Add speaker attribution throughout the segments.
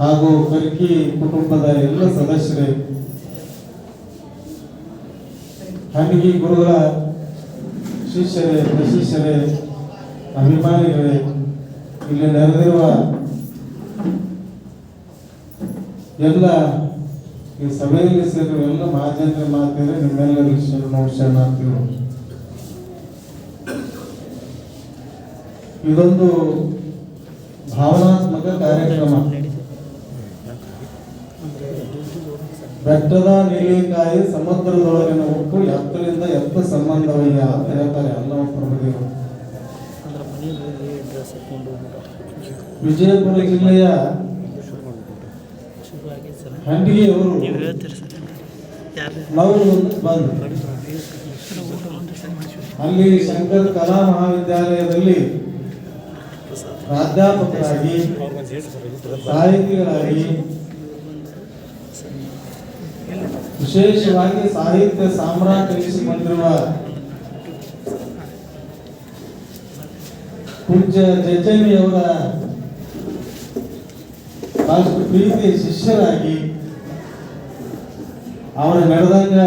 Speaker 1: ಹಾಗೂ ಕರ್ಕಿ ಕುಟುಂಬದ ಎಲ್ಲ ಸದಸ್ಯರೇ ಹಂಡಿಗಿ ಗುರುಗಳ ಶಿಷ್ಯರೇ, ಪ್ರಶಿಷ್ಯರೇ, ಅಭಿಮಾನಿಗಳೇ, ಇಲ್ಲಿ ನೆರೆದಿರುವ ಎಲ್ಲ ಈ ಸಭೆಯಲ್ಲಿ ಸೇರಿರುವ ಎಲ್ಲ ಮಹಾಜನರ ಮಾತಿದ್ರೆ ನಿಮ್ಮೆಲ್ಲರಿಗೂ ಶರಣಾರ್ಥಿಗಳು ಇದೊಂದು ಭಾವನಾತ್ಮಕ ಕಾರ್ಯಕ್ರಮ. ಬೆಟ್ಟದ ನೀಲಿಕಾಯಿ ಸಮುದ್ರದೊಳಗಿನ ಉಪ್ಪು ಎತ್ತರಿಂದ ಎತ್ತ ಸಂಬಂಧವಯ್ಯ ಅಂತ ಹೇಳ್ತಾರೆ ಅಲ್ಲವ ಪ್ರಭುದೇವರು ವಿಜಯಪುರ ಜಿಲ್ಲೆಯ
Speaker 2: ಅವರು
Speaker 1: ಹಂಡಿಗೆಯವರು
Speaker 2: ನಾವು
Speaker 1: ಬಂದು ಅಲ್ಲಿ ಶಂಕರ್ ಕಲಾ ಮಹಾವಿದ್ಯಾಲಯದಲ್ಲಿ ಪ್ರಾಧ್ಯಾಪಕರಾಗಿ ಸಾಹಿತಿಗಳಾಗಿ ವಿಶೇಷವಾಗಿ ಸಾಹಿತ್ಯ ಸಾಮ್ರಾಟ್ ಬಂದಿರುವ ಪೂಜ್ಯ ಜಜ್ಜನಿಯವರ ಬಹಳಷ್ಟು ಪ್ರೀತಿ ಶಿಷ್ಯರಾಗಿ ಅವರು ನಡೆದಂಗ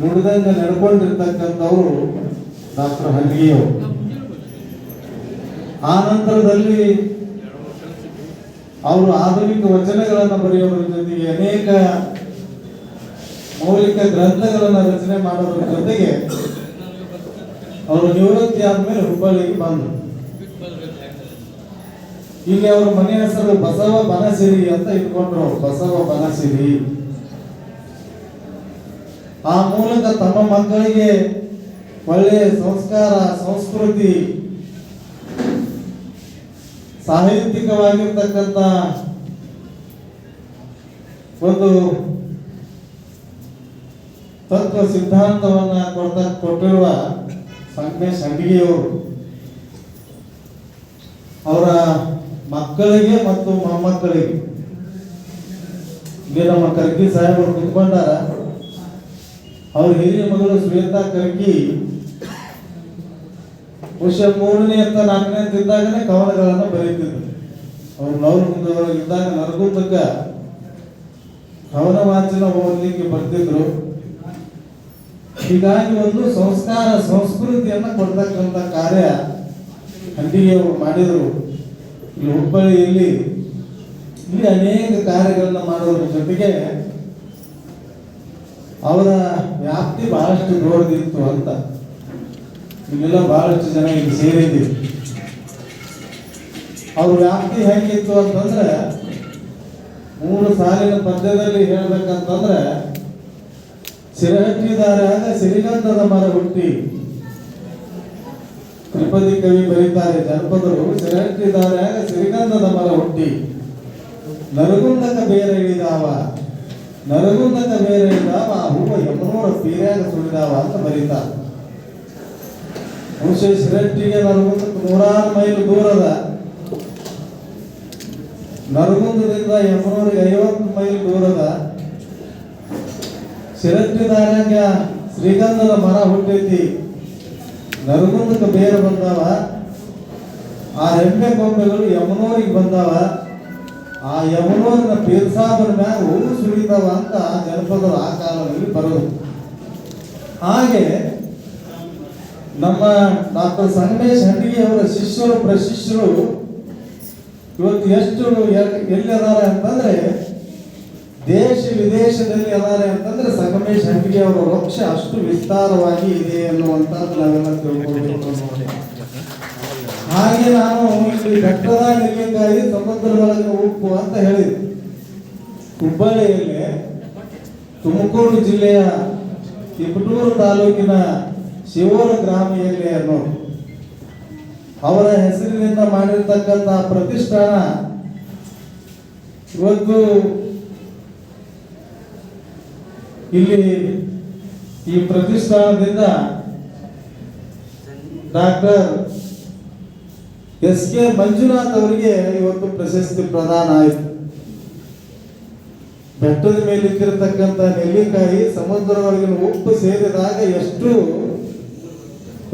Speaker 1: ನುಡಿದಂಗ ನಡ್ಕೊಂಡಿರ್ತಕ್ಕಂಥವರು ಡಾಕ್ಟರ್ ಹಂಗಿಯವರು ಆ ನಂತರದಲ್ಲಿ ಅವರು ಆಧುನಿಕ ವಚನಗಳನ್ನು ಬರೆಯೋದ್ರ ಜೊತೆಗೆ ಅನೇಕ ಮೌಲಿಕ ಗ್ರಂಥಗಳನ್ನು ರಚನೆ ಮಾಡೋದ್ರ ಜೊತೆಗೆ ಅವರು ನಿವೃತ್ತಿ ಆದ್ಮೇಲೆ ಹುಬ್ಬಳ್ಳಿಗೆ ಬಂದರು. ಇಲ್ಲಿ ಅವ್ರ ಮನೆ ಹೆಸರು ಬಸವ ಬನಸಿರಿ ಅಂತ ಇಟ್ಕೊಂಡ್ರು ಬಸವ ಬನಸಿರಿ. ಆ ಮೂಲಕ ತಮ್ಮ ಮಕ್ಕಳಿಗೆ ಒಳ್ಳೆಯ ಸಂಸ್ಕಾರ, ಸಂಸ್ಕೃತಿ, ಸಾಹಿತ್ಯಿಕವಾಗಿರ್ತಕ್ಕಂಥ ಒಂದು ತತ್ವ ಸಿದ್ಧಾಂತವನ್ನ ಕೊಡ್ತಾ, ಕೊಟ್ಟಿರುವ ಸಂಗಮೇಶ್ ಅಂಡಿಗೆಯವರು. ಅವರ ಮಕ್ಕಳಿಗೆ ಮತ್ತು ಮೊಮ್ಮಕ್ಕಳಿಗೆ. ಇಲ್ಲಿ ನಮ್ಮ ಕರ್ಕಿ ಸಾಹೇಬರು ಕುತ್ಕೊಂಡಾರ, ಅವ್ರ ಹಿರಿಯ ಮಗಳು ಶ್ವೇತಾ ಕರ್ಕಿ ವರ್ಷ ಮೂರನೇ ಅಂತ ನಾಲ್ಕನೇ ಇದ್ದಾಗನೇ ಕವನಗಳನ್ನು ಬರೀತಿದ್ರು ಅವ್ರು ನವರ ಇದ್ದಾಗ ತಕ್ಕ ಕವನ ವಾಚನ ಓದಲಿಕ್ಕೆ ಬರ್ತಿದ್ರು. ಹೀಗಾಗಿ ಒಂದು ಸಂಸ್ಕಾರ, ಸಂಸ್ಕೃತಿಯನ್ನ ಕೊಡ್ತಕ್ಕಂಥ ಕಾರ್ಯ ಹಂಡಿಗೆಯವರು ಮಾಡಿದರು. ಇಲ್ಲಿ ಹುಬ್ಬಳ್ಳಿಯಲ್ಲಿ ಇಲ್ಲಿ ಅನೇಕ ಕಾರ್ಯಗಳನ್ನ ಮಾಡೋದ್ರ ಜೊತೆಗೆ ಅವರ ವ್ಯಾಪ್ತಿ ಬಹಳಷ್ಟು ದೊಡ್ಡದಿತ್ತು ಅಂತ. ಇಲ್ಲೆಲ್ಲ ಬಹಳಷ್ಟು ಜನ ಇಲ್ಲಿ ಸೇರಿದ್ದೀವಿ ಅವ್ರ ವ್ಯಾಪ್ತಿ ಹೆಂಗಿತ್ತು ಅಂತಂದ್ರೆ, ಮೂರು ಸಾಲಿನ ಪದ್ಯದಲ್ಲಿ ಹೇಳ್ಬೇಕಂತಂದ್ರೆ ಸಿರಹಟ್ಟಿದಾರಾಗ ಸಿರಿಗಂಧದ ಮರ ಹುಟ್ಟಿ. ತ್ರಿಪದಿ ಕವಿ ಬರೀತಾರೆ, ಜನಪದರು ಸಿರಹಟ್ಟಿದಾರಾಗ ಸಿರಿಗಂಧದ ಮರ ಹುಟ್ಟಿ. ನರಗುಂದಕ ಬೇರೆ ಇಳಿದಾವ. ನರಗುಂದಕ ಬೇರೆ ಇಳಿದಾವ, ಆ ಹೂವ ಯಮನೂರ ಪೀರ್ಯಾಗ ಸುಳಿದಾವ ಅಂತ ಬರೀತಾರೆ ಹುಣಸೆ ಶಿರಟ್ಟಿಗೆ ನರಗುಂದಕ್ಕೆ ನೂರಾರು ಮೈಲು ದೂರದ ನರಗುಂದದಿಂದ ಯಮನೂರಿಗೆ ಐವತ್ತು ಮೈಲ್ ದೂರದ ಶಿರಟ್ಟಿದಾರ್ಯಾಗ ಶ್ರೀಗಂಧದ ಮರ ಹುಟ್ಟೈತಿ. ನರಗುಂದಕ್ಕೆ ಬೇರೆ ಬಂದಾವ. ಆ ಎಮ್ಮೆ ಕೊಂಬೆಗಳು ಯಮನೂರಿಗೆ ಬಂದಾವ. ಆ ಯಮನೂರಿನ ಪೀರ್ಸಾಬರ ಮ್ಯಾಗ ಹೂವು ಸುಳಿತಾವ ಅಂತ ಜನಪದರು ಆ ಕಾಲದಲ್ಲಿ ಬರೋದು. ಹಾಗೆ ನಮ್ಮ ಡಾಕ್ಟರ್ ಸಂಗಮೇಶ್ ಹಂಡಿಗೆ ಅವರ ಶಿಷ್ಯರು ಪ್ರಶಿಷ್ಯರು ಇವತ್ತು ಎಷ್ಟು ಎಲ್ಲಿ ಅಂತಂದ್ರೆ ದೇಶ ವಿದೇಶದಲ್ಲಿ ಅದಾರೆ ಅಂತಂದ್ರೆ ಸಂಗಮೇಶ್ ಹಂಡಿಗೆ ಅವರ ವೃಕ್ಷ ಅಷ್ಟು ವಿಸ್ತಾರವಾಗಿ ಇದೆ ಅನ್ನುವಂಥದ್ದು ನಾವೆಲ್ಲ ತಿಳ್ಕೊಳ್ಬೇಕು. ಹಾಗೆ ನಾನು ಇಲ್ಲಿ ಬೆಟ್ಟದ ನಿಲ್ಲಿಂಗಾಗಿ ಸಮುದ್ರದೊಳಗೆ ಉಪ್ಪು ಅಂತ ಹೇಳಿದೆ ಹುಬ್ಬಳ್ಳಿಯಲ್ಲಿ ತುಮಕೂರು ಜಿಲ್ಲೆಯ ತಿಪಟೂರು ತಾಲೂಕಿನ ಶಿವೂರ ಗ್ರಾಮಿಯಲ್ಲಿ ಅನ್ನೋ ಅವರ ಹೆಸರಿನಿಂದ ಮಾಡಿರ್ತಕ್ಕಂಥ ಪ್ರತಿಷ್ಠಾನ ಇವತ್ತು ಇಲ್ಲಿ ಈ ಪ್ರತಿಷ್ಠಾನದಿಂದ ಡಾಕ್ಟರ್ ಎಸ್ ಕೆ ಮಂಜುನಾಥ್ ಅವರಿಗೆ ಇವತ್ತು ಪ್ರಶಸ್ತಿ ಪ್ರದಾನ ಆಯಿತು. ಬೆಟ್ಟದ ಮೇಲೆ ಇದ್ದಿರತಕ್ಕಂಥ ನೆಲ್ಲಿಕಾಯಿ ಸಮುದ್ರವರೆಗೆ ಉಪ್ಪು ಸೇರಿದಾಗ ಎಷ್ಟು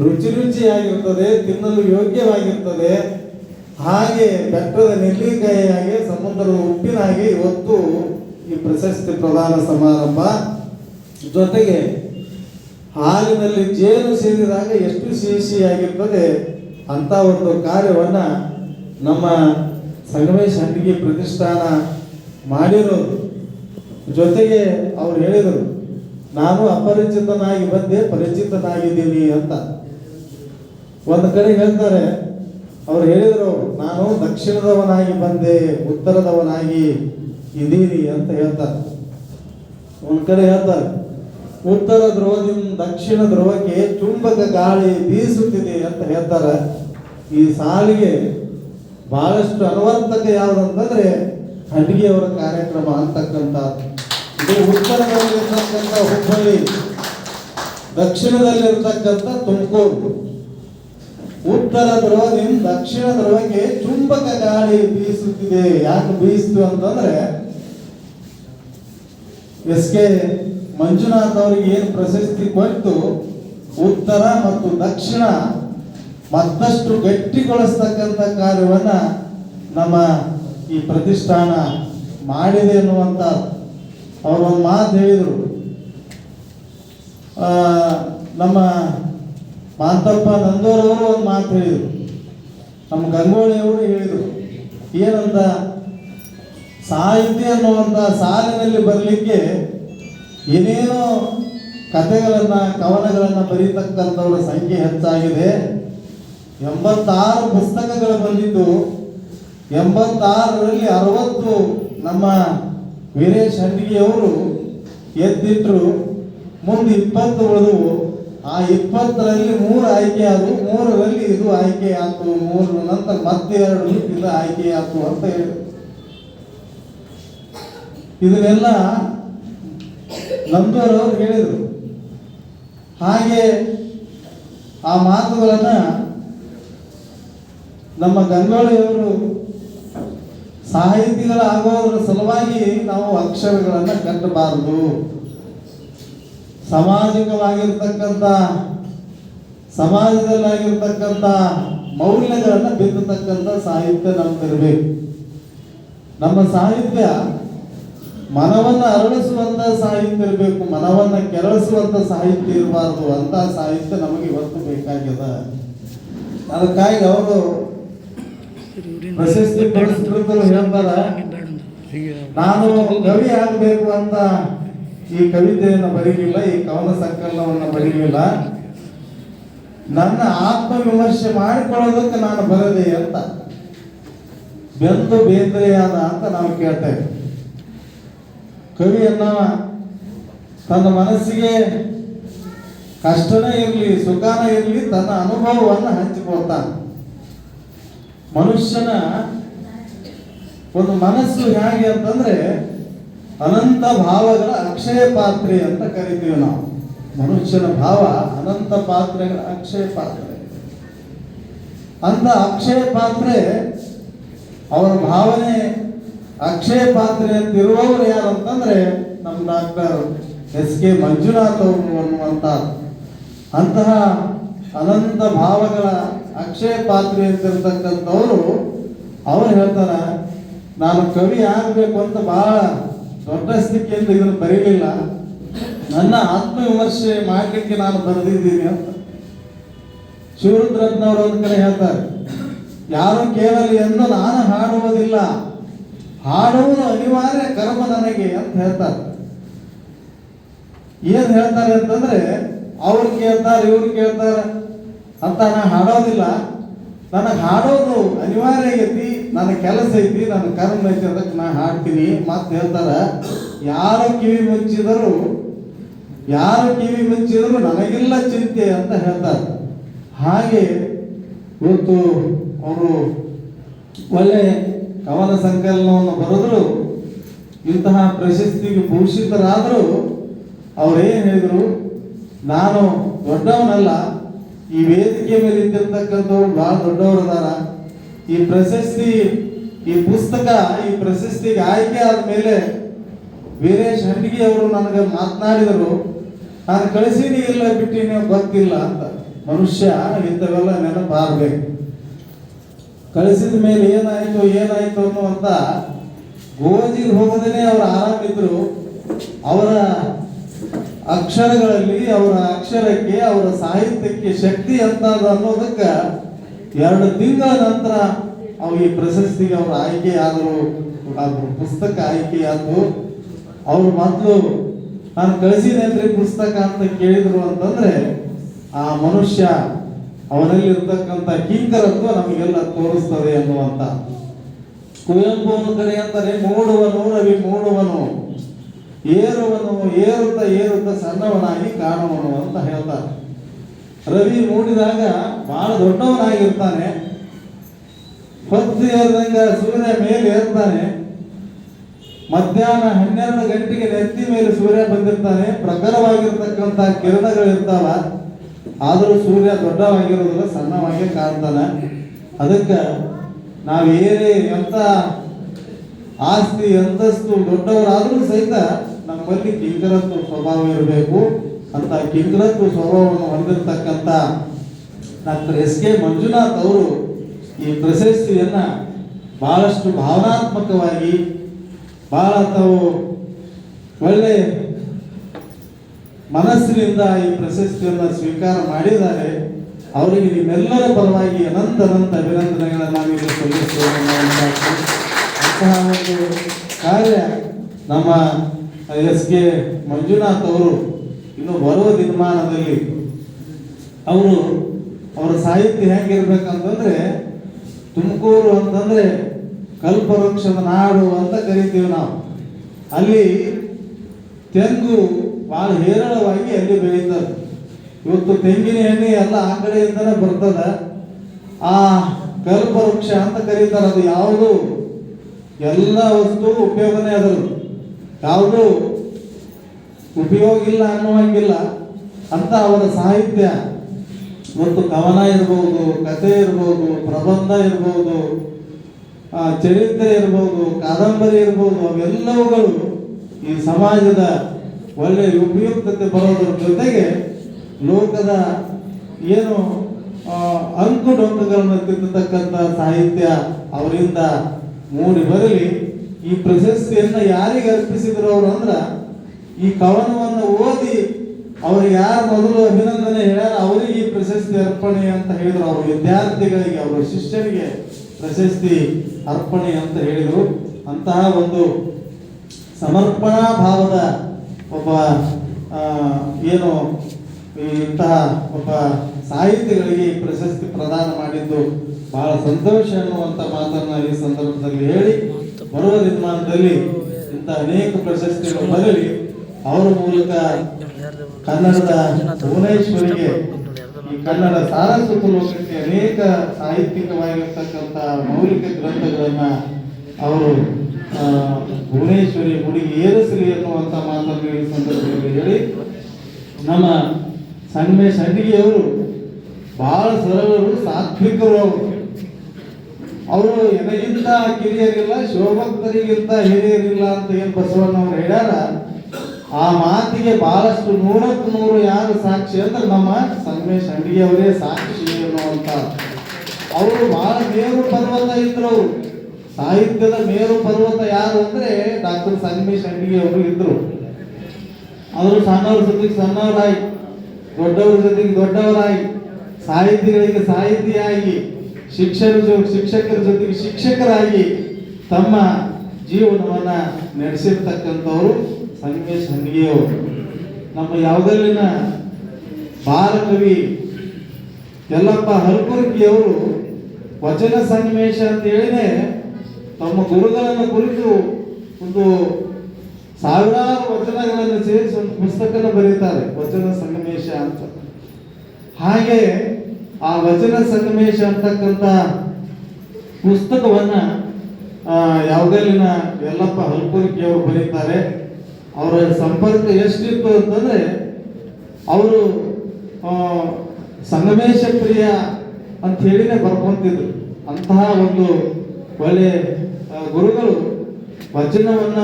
Speaker 1: ರುಚಿ ರುಚಿಯಾಗಿರ್ತದೆ, ತಿನ್ನಲು ಯೋಗ್ಯವಾಗಿರ್ತದೆ, ಹಾಗೆ ಬೆಟ್ಟದ ನೆಲ್ಲಿಕಾಯಿಯಾಗಿ ಸಮುದ್ರದ ಉಪ್ಪಿನಾಗಿ ಇವತ್ತು ಈ ಪ್ರಶಸ್ತಿ ಪ್ರದಾನ ಸಮಾರಂಭ ಜೊತೆಗೆ ಹಾಲಿನಲ್ಲಿ ಜೇನು ಸೇರಿದಾಗ ಎಷ್ಟು ಸಿಹಿ ಆಗಿರ್ತದೆ ಅಂತ ಒಂದು ಕಾರ್ಯವನ್ನ ನಮ್ಮ ಸಂಗಮೇಶ್ ಹಂಡಿಗೆ ಪ್ರತಿಷ್ಠಾನ ಮಾಡಿರೋದು. ಜೊತೆಗೆ ಅವ್ರು ಹೇಳಿದರು, ನಾನು ಅಪರಿಚಿತನಾಗಿ ಬಂದೆ, ಪರಿಚಿತನಾಗಿದ್ದೀನಿ ಅಂತ. ಒಂದು ಕಡೆ ಹೇಳ್ತಾರೆ, ಅವ್ರು ಹೇಳಿದರು, ನಾನು ದಕ್ಷಿಣದವನಾಗಿ ಬಂದೆ, ಉತ್ತರದವನಾಗಿ ಇದ್ದೀನಿ ಅಂತ ಹೇಳ್ತಾರೆ. ಒಂದು ಕಡೆ ಹೇಳ್ತಾರೆ ಉತ್ತರ ಧ್ರುವದಿಂದ ದಕ್ಷಿಣ ಧ್ರುವಕ್ಕೆ ಚುಂಬಕ ಗಾಳಿ ಬೀಸುತ್ತಿದೆ ಅಂತ ಹೇಳ್ತಾರೆ. ಈ ಸಾಲಿಗೆ ಬಹಳಷ್ಟು ಅನ್ವರ್ತಕ ಯಾವುದಂತಂದ್ರೆ ಅಡಿಗೆಯವರ ಕಾರ್ಯಕ್ರಮ ಅಂತಕ್ಕಂಥ ಇದು ಉತ್ತರದಲ್ಲಿರ್ತಕ್ಕಂಥ ಹುಬ್ಬಳ್ಳಿ, ದಕ್ಷಿಣದಲ್ಲಿರ್ತಕ್ಕಂಥ ತುಮಕೂರು. ಉತ್ತರ ಧ್ರುವದಿಂದ ದಕ್ಷಿಣ ಧ್ರುವಕ್ಕೆ ಚುಂಬಕ ಗಾಳಿ ಬೀಸುತ್ತಿದೆ. ಯಾಕೆ ಬೀಸ್ತು ಅಂತಂದ್ರೆ ಎಸ್ ಕೆ ಮಂಜುನಾಥ್ ಅವರಿಗೆ ಏನು ಪ್ರಶಸ್ತಿ ಕೊಟ್ಟು ಉತ್ತರ ಮತ್ತು ದಕ್ಷಿಣ ಮತ್ತಷ್ಟು ಗಟ್ಟಿಗೊಳಿಸ್ತಕ್ಕಂಥ ಕಾರ್ಯವನ್ನ ನಮ್ಮ ಈ ಪ್ರತಿಷ್ಠಾನ ಮಾಡಿದೆ ಅನ್ನುವಂತ ಅವರು ಒಂದು ಮಾತು ಹೇಳಿದರು. ನಮ್ಮ ಮಾಂತಪ್ಪ ನಂದೋರವರು ಒಂದು ಮಾತು ಹೇಳಿದರು. ನಮ್ಮ ಗಂಗೋಳಿಯವರು ಹೇಳಿದರು, ಏನಂತ, ಸಾಹಿತ್ಯ ಅನ್ನುವಂಥ ಸಾಲಿನಲ್ಲಿ ಬರಲಿಕ್ಕೆ ಏನೇನೋ ಕಥೆಗಳನ್ನ, ಕವನಗಳನ್ನ ಬರೀತಕ್ಕಂಥವರ ಸಂಖ್ಯೆ ಹೆಚ್ಚಾಗಿದೆ. ಎಂಬತ್ತಾರು ಪುಸ್ತಕಗಳು ಬಂದಿದ್ದು, ಎಂಬತ್ತಾರರಲ್ಲಿ ಅರವತ್ತು ನಮ್ಮ ವೀರೇಶ್ ಹಂಡಿಗೆಯವರು ಎದ್ದಿಟ್ಟರು ಮುಂದೆ ಇಪ್ಪತ್ತು ಉಳಿದವು. ಆ ಇಪ್ಪತ್ತರಲ್ಲಿ ಮೂರು ಆಯ್ಕೆ ಆದವು, ಮೂರರಲ್ಲಿ ಇದು ಆಯ್ಕೆ ಆಯ್ತು, ಮೂರು ನಂತರ ಮತ್ತೆ ಎರಡು ಇದು ಆಯ್ಕೆ ಆಯ್ತು ಅಂತ ಹೇಳಿ. ಇದನ್ನೆಲ್ಲ ನಂದೂರವ್ರು ಹೇಳಿದರು. ಹಾಗೆ ಆ ಮಾತುಗಳನ್ನು ನಮ್ಮ ಗಂಗೋಳಿಯವರು ಸಾಹಿತಿಗಳಾಗೋದ್ರ ಸಲುವಾಗಿ ನಾವು ಅಕ್ಷರಗಳನ್ನು ಕಟ್ಟಬಾರದು. ಸಾಮಾಜಿಕವಾಗಿರ್ತಕ್ಕಂಥ, ಸಮಾಜದಲ್ಲಾಗಿರ್ತಕ್ಕಂಥ ಮೌಲ್ಯಗಳನ್ನು ಬಿದ್ದತಕ್ಕಂಥ ಸಾಹಿತ್ಯ ನಮ್ದಿರ್ಬೇಕು. ನಮ್ಮ ಸಾಹಿತ್ಯ ಮನವನ್ನ ಅರಳಿಸುವಂತ ಸಾಹಿತ್ಯ ಇರಬೇಕು, ಮನವನ್ನ ಕೆರಳಿಸುವಂತ ಸಾಹಿತ್ಯ ಇರಬಾರ್ದು ಅಂತ ಸಾಹಿತ್ಯ ನಮಗೆ ಇವತ್ತು ಬೇಕಾಗ್ಯದ. ಅದಕ್ಕಾಗಿ ಅವರು ಪ್ರಶಸ್ತಿ ಪುರಸ್ಕೃತರು ಹೇಳ್ತಾರ, ನಾನು ಕವಿ ಆಗಬೇಕು ಅಂತ ಈ ಕವಿತೆಯನ್ನು ಬರೀಲಿಲ್ಲ, ಈ ಕವನ ಸಂಕಲನವನ್ನು ಬರೀಲಿಲ್ಲ. ನನ್ನ ಆತ್ಮ ವಿಮರ್ಶೆ ಮಾಡಿಕೊಳ್ಳೋದಕ್ಕೆ ನಾನು ಬರದೆ ಅಂತ. ಬೆಂದು ಬೇಂದ್ರೆಯಾದ ಅಂತ ನಾವು ಕೇಳ್ತೇವೆ ಕವಿಯನ್ನ ತನ್ನ ಮನಸ್ಸಿಗೆ ಕಷ್ಟನೇ ಇರಲಿ, ಸುಖನೇ ಇರಲಿ, ತನ್ನ ಅನುಭವವನ್ನು ಹಂಚಿಕೊಳ್ತಾನೆ ಮನುಷ್ಯನ ಒಂದು ಮನಸ್ಸು ಹೇಗೆ ಅಂತಂದ್ರೆ ಅನಂತ ಭಾವಗಳ ಅಕ್ಷಯ ಪಾತ್ರೆ ಅಂತ ಕರಿತೀವಿ ನಾವು. ಮನುಷ್ಯನ ಭಾವ ಅನಂತ ಪಾತ್ರೆಗಳ ಅಕ್ಷಯ ಪಾತ್ರೆ. ಅಂತ ಅಕ್ಷಯ ಪಾತ್ರೆ ಅವರ ಭಾವನೆ ಅಕ್ಷಯ ಪಾತ್ರೆ ಅಂತಿರುವವರು ಯಾರು ಅಂತಂದ್ರೆ ನಮ್ಮ ಡಾಕ್ಟರ್ ಎಸ್ ಕೆ ಮಂಜುನಾಥ್ ಅವರು ಅನ್ನುವಂತ ಅಂತಹ ಅನಂತ ಭಾವಗಳ ಅಕ್ಷಯ ಪಾತ್ರೆ ಅಂತಿರ್ತಕ್ಕಂಥವರು. ಅವ್ರು ಹೇಳ್ತಾರ, ನಾನು ಕವಿ ಆಗಬೇಕು ಅಂತ ಬಹಳ ದೊಡ್ಡ ಸ್ಥಿತಿಯಿಂದ ಇದನ್ನು ಬರೀಲಿಲ್ಲ. ನನ್ನ ಆತ್ಮವಿಮರ್ಶೆ ಮಾಡಲಿಕ್ಕೆ ನಾನು ಬರೆದಿದ್ದೀನಿ ಅಂತ. ಶಿವರುದ್ರತ್ನವರು ಒಂದು ಕಡೆ ಹೇಳ್ತಾರೆ, ಯಾರು ಕೇವಲ ಎಂದು ನಾನು ಹಾಡುವುದಿಲ್ಲ. ಹಾಡುವುದು ಅನಿವಾರ್ಯ, ಕರ್ಮ ನನಗೆ ಅಂತ ಹೇಳ್ತಾರೆ. ಏನ್ ಹೇಳ್ತಾರೆ ಅಂತಂದ್ರೆ, ಅವ್ರು ಕೇಳ್ತಾರೆ, ಇವ್ರು ಕೇಳ್ತಾರೆ ಅಂತ ನಾ ಹಾಡೋದಿಲ್ಲ. ನನಗೆ ಹಾಡೋದು ಅನಿವಾರ್ಯ ಐತಿ ನನ್ನ ಕೆಲಸ ಐತಿ, ನನ್ನ ಕರ್ಮ ಐತಿ ಅದಕ್ಕೆ ನಾ ಹಾಡ್ತೀನಿ ಮತ್ತೆ ಹೇಳ್ತಾರ. ಯಾರು ಕಿವಿ ಮುಚ್ಚಿದರು, ಯಾರು ಕಿವಿ ಮುಚ್ಚಿದರು ನನಗಿಲ್ಲ ಚಿಂತೆ ಅಂತ ಹೇಳ್ತಾರೆ. ಹಾಗೆ ಇವತ್ತು ಅವರು ಒಳ್ಳೆ ಕವನ ಸಂಕಲನವನ್ನು ಬರೆದ್ರು, ಇಂತಹ ಪ್ರಶಸ್ತಿಗೆ ಭೂಷಿತರಾದರೂ, ಅವ್ರೇನು ಹೇಳಿದ್ರು, ನಾನು ದೊಡ್ಡವನಲ್ಲ, ಈ ವೇದಿಕೆ ಮೇಲೆ ಇದ್ದಿರ್ತಕ್ಕಂಥವ್ರು ದೊಡ್ಡವರು ಅದಾರ ಈ ಪ್ರಶಸ್ತಿ, ಈ ಪುಸ್ತಕ, ಈ ಪ್ರಶಸ್ತಿಗೆ ಆಯ್ಕೆ ಆದ ಮೇಲೆ ವೀರೇಶ್ ಹಂಡಿಗೆ ಅವರು ನನಗೆ ಮಾತನಾಡಿದರು. ನಾನು ಕಳಿಸೀನಿ ಇಲ್ಲ ಬಿಟ್ಟಿನಿ ಗೊತ್ತಿಲ್ಲ ಅಂತ. ಮನುಷ್ಯ ಇಂಥವೆಲ್ಲ ನೆನಪಾಗಬೇಕು. ಕಳಿಸಿದ ಮೇಲೆ ಏನಾಯ್ತು ಏನಾಯ್ತು ಅನ್ನುವಂತ ಗೋಜಿಗೆ ಹೋಗದೇನೆ ಅವರು ಆರಾಮಿದ್ರು ಅವರ ಅಕ್ಷರಗಳಲ್ಲಿ, ಅವರ ಅಕ್ಷರಕ್ಕೆ, ಅವರ ಸಾಹಿತ್ಯಕ್ಕೆ ಶಕ್ತಿ ಅಂತ ಅನ್ನೋದಕ್ಕ ಎರಡು ತಿಂಗಳ ನಂತರ ಅವು ಈ ಪ್ರಶಸ್ತಿಗೆ ಅವರು ಆಯ್ಕೆಯಾದರು. ಅವ್ರ ಪುಸ್ತಕ ಆಯ್ಕೆಯಾದ್ರು ಅವ್ರು ಮೊದಲು, ನಾನು ಕಳಿಸಿದೇನ್ರಿ ಪುಸ್ತಕ ಅಂತ ಕೇಳಿದ್ರು ಅಂತಂದ್ರೆ, ಆ ಮನುಷ್ಯ ಅವನಲ್ಲಿ ಇರ್ತಕ್ಕಂಥ ಕಿಂಕರತ್ವ ನಮಗೆಲ್ಲ ತೋರಿಸ್ತದೆ ಅನ್ನುವಂತ. ಕುವೆಂಪು ಕಡೆ ಅಂತಾರೆ, ಮೂಡುವನು, ರವಿ ಮೂಡುವನು, ಏರುವನು, ಏರುತ್ತ ಏರುತ್ತ ಸಣ್ಣವನಾಗಿ ಕಾಣುವನು ಅಂತ ಹೇಳ್ತಾರೆ. ರವಿ ಮೂಡಿದಾಗ ಬಹಳ ದೊಡ್ಡವನಾಗಿರ್ತಾನೆ. ಹೊತ್ತು ಏರಿದಂಗ ಸೂರ್ಯ ಮೇಲೆ ಏರ್ತಾನೆ. ಮಧ್ಯಾಹ್ನ ಹನ್ನೆರಡು ಗಂಟೆಗೆ ನೆತ್ತಿ ಮೇಲೆ ಸೂರ್ಯ ಬಂದಿರ್ತಾನೆ. ಪ್ರಖರವಾಗಿರ್ತಕ್ಕಂಥ ಕಿರಣಗಳಿರ್ತಾವ. ಆದರೂ ಸೂರ್ಯ ದೊಡ್ಡವಾಗಿರೋದಿಲ್ಲ ಸಣ್ಣವಾಗಿ ಕಾಣ್ತಾನೆ. ಅದಕ್ಕೆ ನಾವು ಏನೇ ಎಂತ ಆಸ್ತಿ ಎಂತಸ್ತು ದೊಡ್ಡವರಾದರೂ ಸಹಿತ ನಮ್ಮಲ್ಲಿ ಕಿಂಕರತ್ವ ಸ್ವಭಾವ ಇರಬೇಕು. ಅಂತ ಕಿಂಕರತ್ವ ಸ್ವಭಾವವನ್ನು ಹೊಂದಿರತಕ್ಕಂಥ ಡಾಕ್ಟರ್ ಎಸ್ ಕೆ ಮಂಜುನಾಥ್ ಅವರು ಈ ಪ್ರಶಸ್ತಿಯನ್ನು ಬಹಳಷ್ಟು ಭಾವನಾತ್ಮಕವಾಗಿ ಬಹಳ ತಾವು ಒಳ್ಳೆ ಮನಸ್ಸಿನಿಂದ ಈ ಪ್ರಶಸ್ತಿಯನ್ನು ಸ್ವೀಕಾರ ಮಾಡಿದ್ದಾರೆ. ಅವರಿಗೆ ನಿಮ್ಮೆಲ್ಲರ ಪರವಾಗಿ ಅನಂತ ಅನಂತ ಅಭಿನಂದನೆಗಳನ್ನು ನಾವೀಗ ಸಲ್ಲಿಸುತ್ತೇವೆ ಅಂತಹ ಒಂದು ಕಾರ್ಯ ನಮ್ಮ ಎಸ್ ಕೆ ಮಂಜುನಾಥ್ ಅವರು ಇನ್ನು ಬರುವ ದಿನಮಾನದಲ್ಲಿ ಅವರು ಅವರ ಸಾಹಿತ್ಯ ಹೆಂಗಿರ್ಬೇಕಂತಂದ್ರೆ ತುಮಕೂರು ಅಂತಂದ್ರೆ ಕಲ್ಪವೃಕ್ಷದ ನಾಡು ಅಂತ ಕರಿತೀವಿ ನಾವು. ಅಲ್ಲಿ ತೆಂಗು ಬಹಳ ಹೇರಳವಾಗಿ ಅಲ್ಲಿ ಬೆಳೀತದೆ. ಇವತ್ತು ತೆಂಗಿನ ಎಣ್ಣೆ ಎಲ್ಲ ಆ ಕಡೆಯಿಂದನೇ ಬರ್ತದ. ಆ ಕಲ್ಪವೃಕ್ಷ ಅಂತ ಕರೀತಾರೆ, ಅದು ಯಾವುದು? ಎಲ್ಲ ವಸ್ತು ಉಪಯೋಗನೇ ಅದ್ರದ್ದು ಯಾವುದು? ಉಪಯೋಗ ಇಲ್ಲ ಅನ್ನುವಂಗಿಲ್ಲ. ಅಂತ ಅವರ ಸಾಹಿತ್ಯ. ಇವತ್ತು ಕವನ ಇರ್ಬೋದು, ಕಥೆ ಇರ್ಬೋದು, ಪ್ರಬಂಧ ಇರ್ಬೋದು ಚರಿತ್ರೆ ಇರ್ಬೋದು, ಕಾದಂಬರಿ ಇರ್ಬೋದು, ಅವೆಲ್ಲವುಗಳು ಈ ಸಮಾಜದ ಒಳ್ಳೆ ಉಪಯುಕ್ತತೆ ಬರೋದ್ರ ಜೊತೆಗೆ ಲೋಕದ ಏನು ಅಂಕು ಡೊಂಕುಗಳನ್ನು ತಿದ್ದತಕ್ಕಂಥ ಸಾಹಿತ್ಯ ಅವರಿಂದ ಮೂಡಿ ಬರಲಿ. ಈ ಪ್ರಶಸ್ತಿಯನ್ನ ಯಾರಿಗೆ ಅರ್ಪಿಸಿದ್ರು ಅವರು ಅಂದ್ರ, ಈ ಕವನವನ್ನು ಓದಿ ಅವ್ರಿಗೆ ಯಾರು ಮೊದಲು ಅಭಿನಂದನೆ ಹೇಳ್ಯಾರ, ಅವರಿಗೆ ಈ ಪ್ರಶಸ್ತಿ ಅರ್ಪಣೆ ಅಂತ ಹೇಳಿದ್ರು ಅವ್ರ. ವಿದ್ಯಾರ್ಥಿಗಳಿಗೆ, ಅವರ ಶಿಷ್ಯರಿಗೆ ಪ್ರಶಸ್ತಿ ಅರ್ಪಣೆ ಅಂತ ಹೇಳಿದರು. ಅಂತಹ ಒಂದು ಸಮರ್ಪಣಾ ಭಾವದ ಒಬ್ಬ ಏನು ಇಂತಹ ಒಬ್ಬ ಸಾಹಿತಿಗಳಿಗೆ ಪ್ರಶಸ್ತಿ ಪ್ರದಾನ ಮಾಡಿದ್ದು ಬಹಳ ಸಂತೋಷ ಅನ್ನುವಂತ ಮಾತನ್ನ ಈ ಸಂದರ್ಭದಲ್ಲಿ ಹೇಳಿ, ಬರುವ ದಿನಮಾನದಲ್ಲಿ ಇಂಥ ಅನೇಕ ಪ್ರಶಸ್ತಿಗಳು ಬರಲಿ, ಅವರ ಮೂಲಕ ಕನ್ನಡದ ಭುವನೇಶ್ವರಿಗೆ, ಈ ಕನ್ನಡ ಸಾರಸ್ವತ ಲೋಕಕ್ಕೆ ಅನೇಕ ಸಾಹಿತ್ಯಿಕವಾಗಿರ್ತಕ್ಕಂಥ ಮೌಲಿಕ ಗ್ರಂಥಗಳನ್ನು ಅವರು ಭುವನೇಶ್ವರಿ ಗುಡಿಗೆ ಏರಿಸಲಿ ಎನ್ನುವಂತ ಮಾತನ್ನು ಈ ಸಂದರ್ಭದಲ್ಲಿ ಹೇಳಿ, ನಮ್ಮ ಸಂಗಮೇಶ್ ಸಂಡಿಗೆಯವರು ಬಹಳ ಸರಳರು, ಸಾತ್ವಿಕರು ಅವರು. ಅವರು ಎನಗಿಂತ ಕಿರಿಯರಿಲ್ಲ, ಶಿವಭಕ್ತರಿಗಿಂತ ಹಿರಿಯರಿಲ್ಲ ಅಂತ ಏನ್ ಬಸವಣ್ಣವ್ರು ಹೇಳ್ಯಾರ, ಆ ಮಾತಿಗೆ ಬಹಳಷ್ಟು ನೂರಕ್ಕೆ ನೂರು ಯಾರು ಸಾಕ್ಷಿ ಅಂದ್ರೆ ನಮ್ಮ ಸಂಗಮೇಶ್ ಅಂಡಿಗೆ ಅವರೇ ಸಾಕ್ಷಿ ಅನ್ನುವಂತ ಅವರು ಬಹಳ ದೇವರು ಪರ್ವತ ಇದ್ರು ಅವರು. ಸಾಹಿತ್ಯದ ಮೇರು ಪರ್ವತ ಯಾರು ಅಂದ್ರೆ ಡಾಕ್ಟರ್ ಸಂಗಮೇಶ್ ಅಂಡಿಗೆ ಅವರು ಇದ್ರು. ಅವರು ಸಣ್ಣವ್ರ ಜೊತೆಗೆ ಸಣ್ಣವರಾಗಿ, ದೊಡ್ಡವ್ರ ಜೊತೆಗೆ ದೊಡ್ಡವರಾಗಿ, ಸಾಹಿತಿಗಳಿಗೆ ಸಾಹಿತಿಯಾಗಿ ಶಿಕ್ಷಕರ ಶಿಕ್ಷಕರ ಜೊತೆಗೆ ಶಿಕ್ಷಕರಾಗಿ ತಮ್ಮ ಜೀವನವನ್ನ ನಡೆಸಿರ್ತಕ್ಕಂಥವ್ರು ಸಂಗಮೇಶ್ ಹಂಡಿಗೆಯವರು ನಮ್ಮ ಯಾವುದಲ್ಲಿನ ಬಾಲಕವಿ ಯಲ್ಲಪ್ಪ ಹಲ್ಕುರ್ಕಿಯವರು ವಚನ ಸನ್ನಿವೇಶ ಅಂತ ಹೇಳಿನೇ ತಮ್ಮ ಗುರುಗಳನ್ನು ಕುರಿತು ಒಂದು ಸಾವಿರಾರು ವಚನಗಳನ್ನು ಸೇರಿಸಿ ಒಂದು ಪುಸ್ತಕನ ಬರೀತಾರೆ, ವಚನ ಸಂಗಮೇಶ ಅಂತ. ಹಾಗೆ ಆ ವಚನ ಸಂಗಮೇಶ ಅಂತಕ್ಕಂಥ ಪುಸ್ತಕವನ್ನ ಯಾವುದಲ್ಲಿನ ಎಲ್ಲಪ್ಪ ಹಲ್ಕುರಿಕೆ ಅವರು ಬರೀತಾರೆ, ಅವರ ಸಂಪರ್ಕ ಎಷ್ಟಿತ್ತು ಅಂತಂದ್ರೆ, ಅವರು ಸಂಗಮೇಶ ಪ್ರಿಯ ಅಂತ ಹೇಳಿನೇ ಬರ್ಕೊಂತಿದ್ರು. ಅಂತಹ ಒಂದು ಒಳ್ಳೆ ಗುರುಗಳು ವಚನವನ್ನ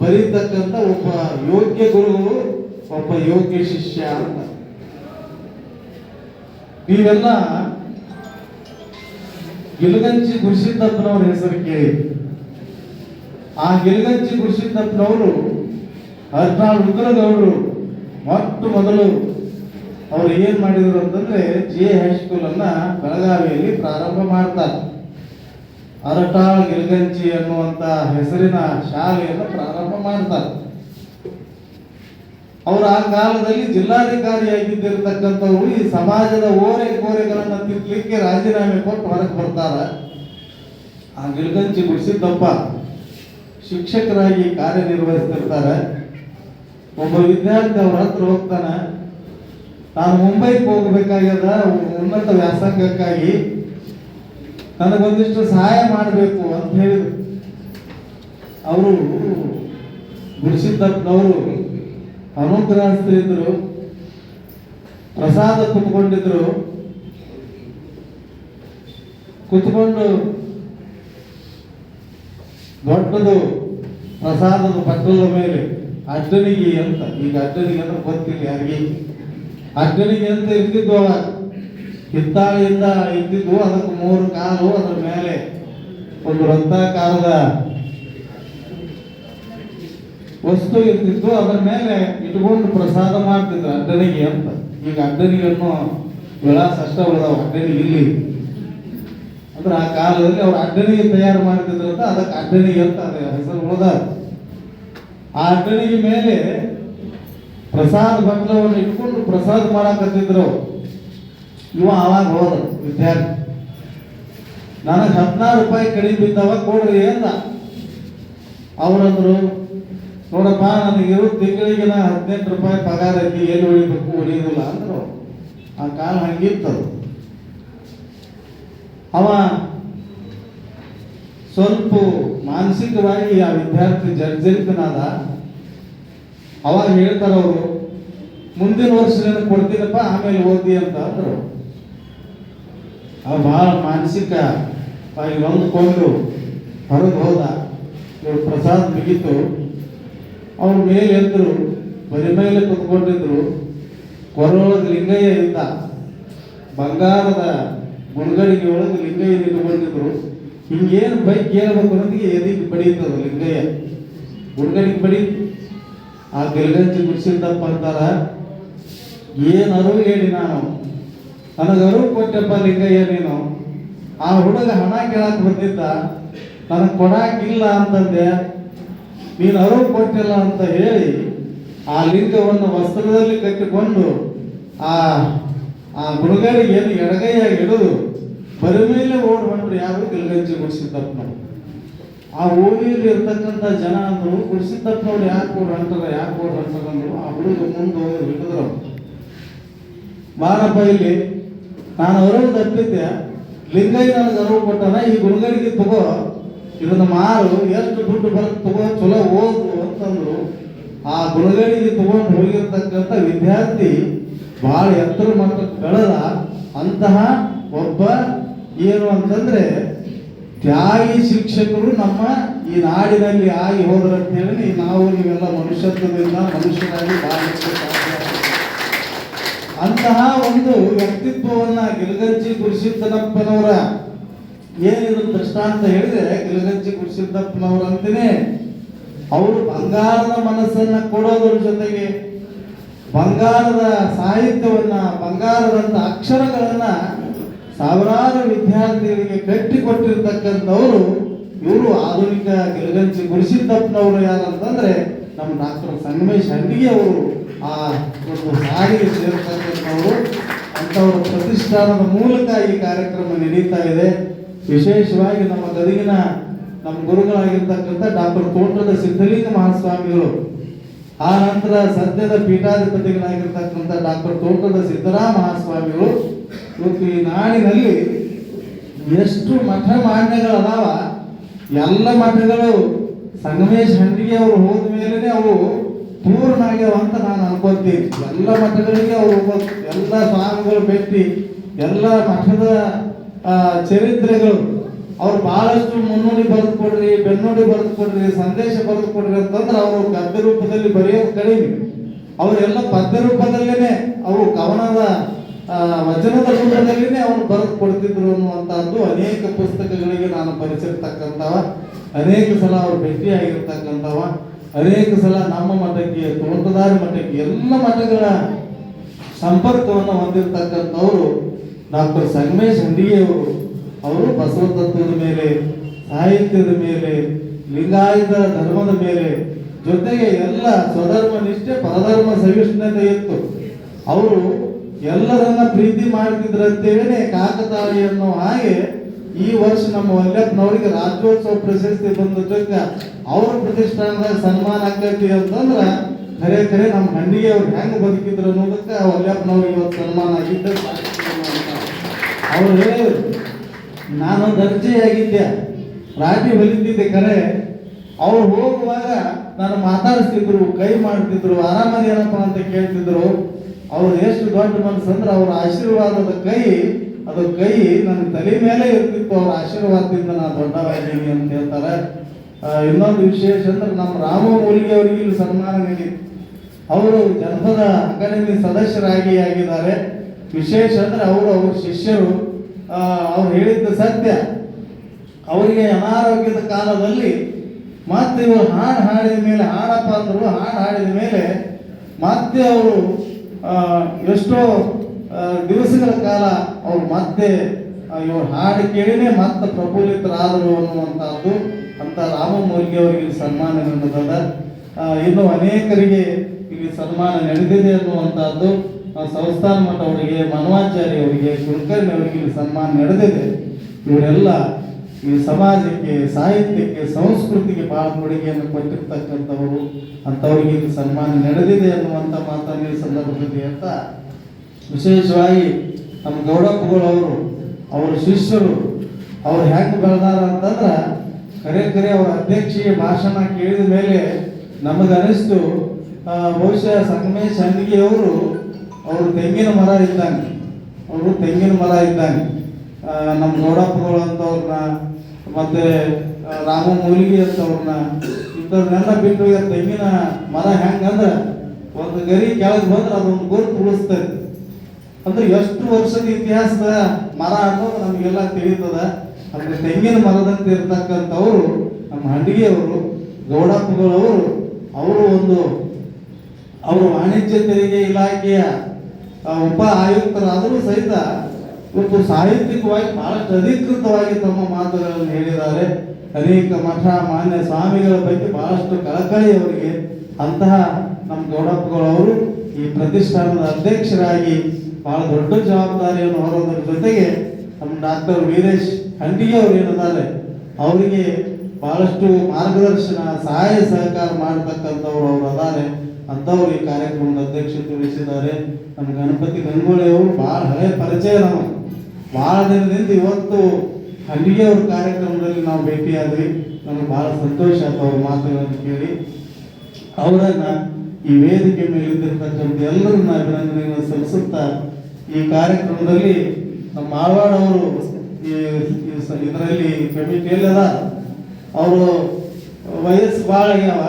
Speaker 1: ಬರೀತಕ್ಕಂಥ ಒಬ್ಬ ಯೋಗ್ಯ ಗುರುಗಳು ಒಬ್ಬ ಯೋಗ್ಯ ಶಿಷ್ಯ ಅಂತ. ನೀವೆಲ್ಲ ಗಿಲಗಂಚಿ ಗುರುಸಿದ್ದಪ್ಪನವ್ರ ಹೆಸರು ಕೇಳಿ. ಆ ಗಿಲಗಂಚಿ ಗುರುಸಿದ್ದಪ್ಪನವರು ಹದಿನಾರು ರುದ್ರದವರು ಮೊಟ್ಟ ಮೊದಲು ಅವ್ರು ಏನ್ ಮಾಡಿದ್ರು ಅಂತಂದ್ರೆ ಜೆ ಹೈಸ್ಕೂಲ್ ಅನ್ನ ಬೆಳಗಾವಿಯಲ್ಲಿ ಪ್ರಾರಂಭ ಮಾಡ್ತಾರೆ. ಅರಟಾಳ್ ಗಿಲ್ಗಂಚಿ ಅನ್ನುವಂತ ಹೆಸರಿನ ಶಾಲೆಯನ್ನು ಪ್ರಾರಂಭ ಮಾಡ್ತಾರೆ. ಅವರು ಆ ಕಾಲದಲ್ಲಿ ಜಿಲ್ಲಾಧಿಕಾರಿಯಾಗಿದ್ದಿರತಕ್ಕಂಥವ್ರು ಈ ಸಮಾಜದ ಓರೆ ಕೋರೆಗಳನ್ನು ತಿರ್ಲಿಕ್ಕೆ ರಾಜೀನಾಮೆ ಕೊಟ್ಟು ಹೊರಗೆ ಬರ್ತಾರ. ಆ ಗಿಲ್ಗಂಚಿ ಗುಡಿಸಿದ್ದಪ್ಪ ಶಿಕ್ಷಕರಾಗಿ ಕಾರ್ಯನಿರ್ವಹಿಸ್ತಿರ್ತಾರೆ. ಒಬ್ಬ ವಿದ್ಯಾರ್ಥಿ ಅವ್ರ ಹತ್ರ ಹೋಗ್ತಾನೆ. ನಾನು ಮುಂಬೈಗೆ ಹೋಗ್ಬೇಕಾಗ್ಯದ ಉನ್ನತ ವ್ಯಾಸಂಗಕ್ಕಾಗಿ ನನಗೊಂದಿಷ್ಟು ಸಹಾಯ ಮಾಡಬೇಕು ಅಂತ ಹೇಳಿದ್ರು. ಅವರು ಗುರುಸಿದ್ದಪ್ಪನವರು ಅನುಗ್ರಹಸ್ಥರಿದ್ರು ಪ್ರಸಾದ ಕುತ್ಕೊಂಡಿದ್ರು. ಕುತ್ಕೊಂಡು ದೊಡ್ಡದು ಪ್ರಸಾದದ ಪಕ್ಕದ ಮೇಲೆ ಅಡ್ಡನಿಗೆ ಅಂತ, ಈಗ ಅಡ್ಡನಿಗೆ ಅಂದ್ರೆ ಗೊತ್ತಿಲ್ಲ ಯಾರಿಗೆ. ಅಡ್ಡನಿಗೆ ಅಂತ ಇರ್ತಿದ್ದು ಅವಾಗ ಹಿತ್ತಾಳೆಯಿಂದ ಇದ್ದಿದ್ದು ಅದಕ್ಕೆ ಮೂರು ಕಾಲು ಅದರ ಮೇಲೆ. ಒಂದು ವೃತ್ತಾಕಾರದ ವಸ್ತು ಇರ್ತಿತ್ತು, ಅದರ ಮೇಲೆ ಇಟ್ಕೊಂಡು ಪ್ರಸಾದ ಮಾಡ್ತಿದ್ರು ಅಡ್ಡನಿಗೆ ಅಂತ. ಈಗ ಅಡ್ಡನಿಗೆ ಅನ್ನೋ ವಿಳಾಸ ಅಷ್ಟ ಉಳಿದವು ಅಡ್ಡನಿಗೆ ಇಲ್ಲಿ. ಅಂದ್ರೆ ಆ ಕಾಲದಲ್ಲಿ ಅವ್ರು ಅಡ್ಡನಿಗೆ ತಯಾರು ಮಾಡ್ತಿದ್ರು ಅಂತ, ಅದಕ್ಕೆ ಅಡ್ಡನಿಗೆ ಅಂತ ಅದೇ ಹೆಸರು ಉಳಿದ ಆ ಅಡ್ಡನಿಗೆ ಮೇಲೆ ಪ್ರಸಾದ ಬಟ್ಲವನ್ನು ಇಟ್ಕೊಂಡು ಪ್ರಸಾದ ಮಾಡಕತ್ತಿದ್ರು. ಇವ ಅವಾಗ ಹೋದ ವಿದ್ಯಾರ್ಥಿ. ನನಗೆ ಹದಿನಾರು ರೂಪಾಯಿ ಕಡಿಮೆ ಬಿದ್ದವ ಕೊಡ್ರಿ ಅಂದ ಅವರಂದ್ರು, ನೋಡಪ್ಪ ನನಗಿರೋ ತಿಂಗಳಿಗೆ ನಾ ಹದಿನೆಂಟು ರೂಪಾಯಿ ಪಗಾರ ಐತಿ ಏನು ಉಳಿಬೇಕು, ಉಳಿಯೋದಿಲ್ಲ ಅಂದ್ರು ಆ ಕಾಲ ಹಂಗಿತ್ತು ಅವ ಸ್ವಲ್ಪ ಮಾನಸಿಕವಾಗಿ ಆ ವಿದ್ಯಾರ್ಥಿ ಜರ್ಜರಿತನಾದ. ಅವಾಗ ಹೇಳ್ತಾರ ಅವರು, ಮುಂದಿನ ವರ್ಷ ನಿನಗೆ ಕೊಡ್ತೀನಪ್ಪ, ಆಮೇಲೆ ಓದಿ ಅಂತ ಅಂದ್ರು ಅವ ಬಹಳ ಮಾನಸಿಕ ಆಗಿ ಹೊಂದ್ಕೊಂಡು ಹೊರಗೆ ಹೋದ ಇವ್ರು ಪ್ರಸಾದ್ ಮುಗಿತು. ಅವ್ರ ಮೇಲೆ ಎದ್ರು ಬರಿ ಮೇಲೆ ಕುತ್ಕೊಂಡಿದ್ರು. ಕೊರೊಳಗೆ ಲಿಂಗಯ್ಯ ಇದ್ದ ಬಂಗಾರದ ಮುಳುಗಡಿಗೆ ಒಳಗೆ ಲಿಂಗಯ್ಯ ನಿಂತ್ಕೊಂಡಿದ್ರು ಹಿಂಗೇನು ಬೈಕ್ ಕೇಳಬೇಕು ಅನ್ನೋದಕ್ಕೆ ಎದಿಗೆ ಬಡೀತದ ಲಿಂಗಯ್ಯ. ಗುಣಗಡಿಗೆ ಬಡಿ, ಆ ಗಿಲ್ಗಂಜಿ ಗುಡಿಸಿದ್ದಪ್ಪ ಅಂತಾರ. ಏನು ಹೇಳಿ ನಾನು? ನನಗೆ ಅರಿವು ಕೊಟ್ಟಪ್ಪ ಲಿಂಗಯ್ಯ ನೀನು, ಆ ಹುಡುಗ ಹಣ ಕೇಳಕ್ ಬರ್ತಿದ್ದ, ನನಗೆ ಕೊಡಾಕಿಲ್ಲ ಅಂತಂದೆ. ನೀನು ಅರಿವು ಕೊಟ್ಟಿಲ್ಲ ಅಂತ ಹೇಳಿ ಆ ಲಿಂಗವನ್ನು ವಸ್ತ್ರದಲ್ಲಿ ಕಟ್ಟಿಕೊಂಡು ಆ ಆ ಗುಣಗಳಿಗೆ ಏನು ಎಡಗೈಯಾಗಿ ಹಿಡಿದು ಬರಿ ಮೇಲೆ ಓಡ್ ಹೊಂಟ್ರು ಯಾರು ಗಿಲ್ಗಂಜಿ ಗುಡಿಸಿದ್ದಪ್ಪನವ್ರು ಆ ಓಣಿಯಲ್ಲಿ ಇರ್ತಕ್ಕಂಥ ಜನ ಅಂದ್ರು ನೋಡಿ ಯಾಕೆ ಓಡ್ ಅಂತಾರ ಯಾಕೆ ಓಡ್ ಅಂತಂದ್ರು ಆ ಹುಡುಗ ಮುಂದೆ ಹೋಗಿ ಹಿಡಿದ್ರು. ಬಾರಪ್ಪ ಇಲ್ಲಿ. ನಾನು ಅವರಲ್ಲಿ ತಪ್ಪಿದ್ದೆ. ಲಿಂಗೈ ನನಗೆ ಅನುಭವ ಕೊಟ್ಟಾನ, ಈ ಗುಣಗಳಿಗೆ ತಗೋ. ಇದನ್ನ ಮಾರು, ಎಷ್ಟು ದುಡ್ಡು ಬರುತ್ತೆ ತಗೋ, ಚಲೋ ಓದು ಅಂತಂದ್ರು. ಆ ಗುಣಗಳಿಗೆ ತಗೊಂಡು ಹೋಗಿರ್ತಕ್ಕಂಥ ವಿದ್ಯಾರ್ಥಿ ಬಹಳ ಎತ್ತರ ಮಟ್ಟಕ್ಕೆ ಬೆಳೆದ ಅಂತಹ ಒಬ್ಬ ಏನು ಅಂತಂದ್ರೆ, ತ್ಯಾಗಿ ಶಿಕ್ಷಕರು ನಮ್ಮ ಈ ನಾಡಿನಲ್ಲಿ ಆಗಿ ಹೋದ್ರಂತೇಳಿ ನಾವು ನೀವೆಲ್ಲ ಮನುಷ್ಯತ್ವದಿಂದ ಬಾಳಲಿಕ್ಕೆ ಸಾಧ್ಯ ಅಂತಹ ಒಂದು ವ್ಯಕ್ತಿತ್ವವನ್ನ ಗಿಲ್ಗಂಜಿ ಗುರುಸಿದ್ದನಪ್ಪನವರ ಏನಿದು ದೃಷ್ಟಾಂತ ಹೇಳಿದ್ರೆ ಗಿಲಗಜ್ಜಿ ಗುರುಸಿದ್ದಪ್ಪನವರಂತೇನೆ ಅವರು ಬಂಗಾರದ ಮನಸ್ಸನ್ನ ಕೊಡೋದ್ರ ಜೊತೆಗೆ ಬಂಗಾರದ ಸಾಹಿತ್ಯವನ್ನ, ಬಂಗಾರದಂತ ಅಕ್ಷರಗಳನ್ನ ಸಾವಿರಾರು ವಿದ್ಯಾರ್ಥಿಗಳಿಗೆ ಕಟ್ಟಿ ಕೊಟ್ಟಿರ್ತಕ್ಕಂಥವ್ರು ಇವರು ಆಧುನಿಕ ಗಿಲಗಂಜಿ ಗುರುಸಿದ್ದಪ್ಪನವರು ಯಾರಂತಂದ್ರೆ ನಮ್ಮ ಡಾಕ್ಟರ್ ಸಂಗಮೇಶ್ ಹಂಡಿಗೆ ಅವರು. ಆ ಒಂದು ಸಾರಿಗೆ ಸೇರ್ತಕ್ಕಂಥವರು. ಅಂಥವ್ರ ಪ್ರತಿಷ್ಠಾನದ ಮೂಲಕ ಈ ಕಾರ್ಯಕ್ರಮ ನಡೀತಾ ಇದೆ. ವಿಶೇಷವಾಗಿ ನಮ್ಮ ಗದಗಿನ ನಮ್ಮ ಗುರುಗಳಾಗಿರ್ತಕ್ಕಂಥ ಡಾಕ್ಟರ್ ಕೋಟದ ಸಿದ್ಧಲಿಂಗ ಮಹಾಸ್ವಾಮಿಗಳು, ಆ ನಂತರ ಸದ್ಯದ ಪೀಠಾಧಿಪತಿಗಳಾಗಿರ್ತಕ್ಕಂಥ ಡಾಕ್ಟರ್ ತೋಟದ ಸಿದ್ದರಾಮ ಮಹಾಸ್ವಾಮಿಗಳು, ಇವತ್ತು ಈ ನಾಡಿನಲ್ಲಿ ಎಷ್ಟು ಮಠ ಮಾನ್ಯಗಳು ಅದಾವ ಎಲ್ಲ ಮಠಗಳು ಸಂಗಮೇಶ್ ಹಂಡಿಗೆ ಅವರು ಹೋದ ಮೇಲೆ ಅವು ಪೂರ್ಣ ಆಗ್ಯಾವ ಅಂತ ನಾನು ಅನ್ಕೊಂತೀನಿ. ಎಲ್ಲ ಮಠಗಳಿಗೆ ಅವರು ಎಲ್ಲ ಸ್ವಾಮಿಗಳು ಭೇಟಿ, ಎಲ್ಲ ಮಠದ ಚರಿತ್ರೆಗಳು. ಅವ್ರು ಬಹಳಷ್ಟು ಮುನ್ನುಡಿ ಬರೆದು ಕೊಡ್ರಿ, ಬೆನ್ನುಡಿ ಬರೆದು ಕೊಡ್ರಿ, ಸಂದೇಶ ಬರೆದು ಕೊಡ್ರಿ ಅಂತಂದ್ರೆ ಅವರು ಗದ್ಯ ರೂಪದಲ್ಲಿ ಬರೆಯೋದು ಕಡಿಮೆ. ಅವರೆಲ್ಲ ಪದ್ಯ ರೂಪದಲ್ಲೇನೆ ಅವರು ಕವನದ ವಚನದ ರೂಪದಲ್ಲಿನೇ ಅವರು ಬರೆದು ಕೊಡ್ತಿದ್ರು ಅನ್ನುವಂಥದ್ದು ಅನೇಕ ಪುಸ್ತಕಗಳಿಗೆ ನಾನು ಪರಿಚಯ ಅನೇಕ ಸಲ ಅವರು ಭೇಟಿಯಾಗಿರ್ತಕ್ಕಂಥವ. ಅನೇಕ ಸಲ ನಮ್ಮ ಮಠಕ್ಕೆ ತೋಟದಾರಿ ಮಠಕ್ಕೆ ಎಲ್ಲ ಮಠಗಳ ಸಂಪರ್ಕವನ್ನು ಹೊಂದಿರತಕ್ಕಂಥವರು ಡಾಕ್ಟರ್ ಸಂಗಮೇಶ್ ಹಂಡಿಗೆಯವರು ಅವರು. ಬಸವ ತತ್ವದ ಮೇಲೆ, ಸಾಹಿತ್ಯದ ಮೇಲೆ, ಲಿಂಗಾಯತ ಧರ್ಮದ ಮೇಲೆ ಜೊತೆಗೆ ಎಲ್ಲ ಸ್ವಧರ್ಮ ನಿಷ್ಠೆ, ಪರಧರ್ಮ ಸಹಿಷ್ಣುತೆ ಇತ್ತು. ಅವರು ಎಲ್ಲರನ್ನ ಪ್ರೀತಿ ಮಾಡ್ತಿದ್ರಂತೇನೆ ಕಾಕತಾಳಿ ಅನ್ನೋ ಹಾಗೆ ಈ ವರ್ಷ ನಮ್ಮ ವಲ್ಲಪ್ಪನವರಿಗೆ ರಾಜ್ಯೋತ್ಸವ ಪ್ರಶಸ್ತಿ ಬಂದದ್ದಕ್ಕ ಅವ್ರ ಪ್ರತಿಷ್ಠಾನದಾಗ ಸನ್ಮಾನ ಆಕೈತಿ ಅಂತಂದ್ರ ಖರೆ ಖರೆ ನಮ್ಮ ಹಣ್ಣಿಗೆ ಅವ್ರು ಹೆಂಗ್ ಬದುಕಿದ್ರು ಅನ್ನೋದಕ್ಕೆ ಒಂಗತ್ನವ್ರಿಗೆ ಇವತ್ತು ಸನ್ಮಾನ ಆಗಿದ್ದ ಅವ್ರು ಹೇಳಿದ್ರು, ನಾನು ದರ್ಜೆಯಾಗಿದ್ದೆ ರಾಜಿ ಹೊಲಿತಿದ್ದೆ ಖರೆ. ಅವ್ರು ಹೋಗುವಾಗ ನಾನು ಮಾತಾಡಿಸ್ತಿದ್ರು, ಕೈ ಮಾಡ್ತಿದ್ರು ಆರಾಮದೇನಪ್ಪ ಅಂತ ಕೇಳ್ತಿದ್ರು. ಅವ್ರು ಎಷ್ಟು ದೊಡ್ಡ ಮನಸ್ಸಂದ್ರೆ ಅವ್ರ ಆಶೀರ್ವಾದದ ಕೈ ಅದು ಕೈ ನನ್ನ ತಲೆ ಮೇಲೆ ಇರ್ತಿತ್ತು, ಅವ್ರ ಆಶೀರ್ವಾದದಿಂದ ನಾನು ದೊಡ್ಡವಾಗಿದ್ದೀನಿ ಅಂತ ಹೇಳ್ತಾರೆ. ಇನ್ನೊಂದು ವಿಶೇಷ ಅಂದ್ರೆ ನಮ್ಮ ರಾಮ ಮೂಲಿಗೆ ಅವರಿಗೆ ಇಲ್ಲಿ ಸನ್ಮಾನ ನೀಡಿತ್ತು ಅವರು ಜನಪದ ಅಕಾಡೆಮಿ ಸದಸ್ಯರಾಗಿ ಆಗಿದ್ದಾರೆ. ವಿಶೇಷ ಅಂದ್ರೆ ಅವರು ಅವ್ರ ಶಿಷ್ಯರು. ಅವ್ರು ಹೇಳಿದ್ದ ಸತ್ಯ. ಅವರಿಗೆ ಅನಾರೋಗ್ಯದ ಕಾಲದಲ್ಲಿ ಮತ್ತೆ ಇವರು ಹಾಡು ಹಾಡಿದ ಮೇಲೆ, ಹಾಡಪ್ಪ ಅಂದರು, ಹಾಡು ಹಾಡಿದ ಮೇಲೆ ಮತ್ತೆ ಅವರು ಎಷ್ಟೋ ದಿವಸಗಳ ಕಾಲ ಅವ್ರು ಮತ್ತೆ ಇವ್ರ ಹಾಡು ಕೇಳಿನೇ ಮತ್ತೆ ಪ್ರಫುಲ್ಲಿತರಾದರು ಅನ್ನುವಂಥದ್ದು ಅಂತ ರಾಮ ಮೌಲ್ಯ ಅವರಿಗೆ ಸನ್ಮಾನ ನೀಡುತ್ತದೆ ಇನ್ನು ಅನೇಕರಿಗೆ ಇಲ್ಲಿ ಸನ್ಮಾನ ನಡೆದಿದೆ ಅನ್ನುವಂಥದ್ದು ಸಂಸ್ಥಾನ ಮಠ ಅವರಿಗೆ, ಮನವಾಚಾರ್ಯ ಅವರಿಗೆ, ಕುಲಕರ್ಣಿ ಅವರಿಗೆ ಇಲ್ಲಿ ಸನ್ಮಾನ ನಡೆದಿದೆ. ಇವರೆಲ್ಲ ಈ ಸಮಾಜಕ್ಕೆ, ಸಾಹಿತ್ಯಕ್ಕೆ, ಸಂಸ್ಕೃತಿಗೆ ಬಹಳ ಕೊಡುಗೆಯನ್ನು ಕೊಟ್ಟಿರ್ತಕ್ಕಂಥವರು ಅಂಥವರಿಗೆ ಇಲ್ಲಿ ಸನ್ಮಾನ ನಡೆದಿದೆ ಅನ್ನುವಂಥ ಮಾತನ್ನು ಈ ಸಂದರ್ಭದಲ್ಲಿ ಅಂತ ವಿಶೇಷವಾಗಿ ನಮ್ಮ ಗೌಡಪ್ಪಗಳವರು, ಅವರ ಶಿಷ್ಯರು, ಅವ್ರು ಹೆಂಗೆ ಬೆಳೆದಾರ ಅಂತಂದ್ರೆ ಕರೆ ಕರೆ ಅವರ ಅಧ್ಯಕ್ಷೀಯ ಭಾಷಣ ಕೇಳಿದ ಮೇಲೆ ನಮಗನಿಸ್ತು ಬಹುಶಃ ಸಂಗಮೇಶ್ ಸಂದಿಗೆಯವರು ಅವರು ತೆಂಗಿನ ಮರ ಇದ್ದಂಗೆ, ಅವರು ತೆಂಗಿನ ಮರ ಇದ್ದಂಗೆ. ನಮ್ಮ ಗೌಡಪ್ಪಗಳು ಅಂತವ್ರನ್ನ, ಮತ್ತೆ ರಾಮ ಮೂಲಿಗೆ ಅಂತವ್ರನ್ನ, ಇಂಥವ್ರನ್ನೆಲ್ಲ ಬಿಟ್ಟು ತೆಂಗಿನ ಮರ ಹೆಂಗಂದ್ರೆ, ಒಂದು ಗರಿ ಕೆಳಗೆ ಬಂದ್ರೆ ಅದೊಂದು ಗುರುತು ಉಳಿಸ್ತದೆ. ಅಂದ್ರೆ ಎಷ್ಟು ವರ್ಷದ ಇತಿಹಾಸದ ಮರ ಅನ್ನೋದು ನಮಗೆಲ್ಲ ತಿಳಿತದ. ಅಂದ್ರೆ ತೆಂಗಿನ ಮರದಂತೆ ಇರ್ತಕ್ಕಂಥವರು, ನಮ್ಮ ಹಂಡಿಗೆಯವರು, ಗೌಡಪ್ಪಗಳವರು, ಅವರು ಒಂದು ಅವರು ವಾಣಿಜ್ಯ ತೆರಿಗೆ ಇಲಾಖೆಯ ಉಪ ಆಯುಕ್ತರಾದರೂ ಸಹಿತ ಇವತ್ತು ಸಾಹಿತ್ಯಿಕವಾಗಿ ಬಹಳಷ್ಟು ಅಧಿಕೃತವಾಗಿ ತಮ್ಮ ಮಾತುಗಳನ್ನು ಹೇಳಿದ್ದಾರೆ. ಅನೇಕ ಮಠ, ಮಾನ್ಯ ಸ್ವಾಮಿಗಳ ಬಗ್ಗೆ ಬಹಳಷ್ಟು ಕಳಕಳಿ ಅವರಿಗೆ ಅಂತಹ ನಮ್ಮ ಗೌಡಪ್ಪಗಳವರು ಈ ಪ್ರತಿಷ್ಠಾನದ ಅಧ್ಯಕ್ಷರಾಗಿ ಬಹಳ ದೊಡ್ಡ ಜವಾಬ್ದಾರಿಯನ್ನು ಹೊರೋದ್ರ ಜೊತೆಗೆ ನಮ್ಮ ಡಾಕ್ಟರ್ ವೀರೇಶ್ ಖಂಡಿಗೆ ಅವರು ಏನಿದ್ದಾರೆ ಅವರಿಗೆ ಬಹಳಷ್ಟು ಮಾರ್ಗದರ್ಶನ, ಸಹಾಯ ಸಹಕಾರ ಮಾಡತಕ್ಕಂಥವ್ರು ಅವರು ಅದಾರೆ. ಅಂಥವ್ರು ಈ ಕಾರ್ಯಕ್ರಮದ ಅಧ್ಯಕ್ಷತೆ ವಹಿಸಿದ್ದಾರೆ. ನಮ್ಮ ಗಣಪತಿ ಗಂಗೋಳಿ ಅವರು ಬಹಳ ಹಳೆ ಪರಿಚಯ ನಾವು ಬಹಳ ದಿನದಿಂದ ಇವತ್ತು ಖಂಡಿಗೆ ಅವ್ರ ಕಾರ್ಯಕ್ರಮದಲ್ಲಿ ನಾವು ಭೇಟಿಯಾದ್ವಿ. ನಮ್ಗೆ ಬಹಳ ಸಂತೋಷ ಆಯ್ತು ಅವ್ರ ಮಾತುಗಳನ್ನು ಕೇಳಿ. ಅವರನ್ನ ಈ ವೇದಿಕೆ ಮೇಲೆ ಇದ್ದಿರ್ತಕ್ಕಂಥ ಎಲ್ಲರನ್ನ ಅಭಿನಂದನೆಯನ್ನು ಸಲ್ಲಿಸುತ್ತಾ ಈ ಕಾರ್ಯಕ್ರಮದಲ್ಲಿ ನಮ್ಮ ಆಳ್ವಾಡ್ ಅವರು ಇದರಲ್ಲಿ ಕಮಿಟಿಯಲ್ಲಿ ಅದ. ಅವರು ವಯಸ್ಸು ಭಾಳ ಆಗ್ಯಾವ.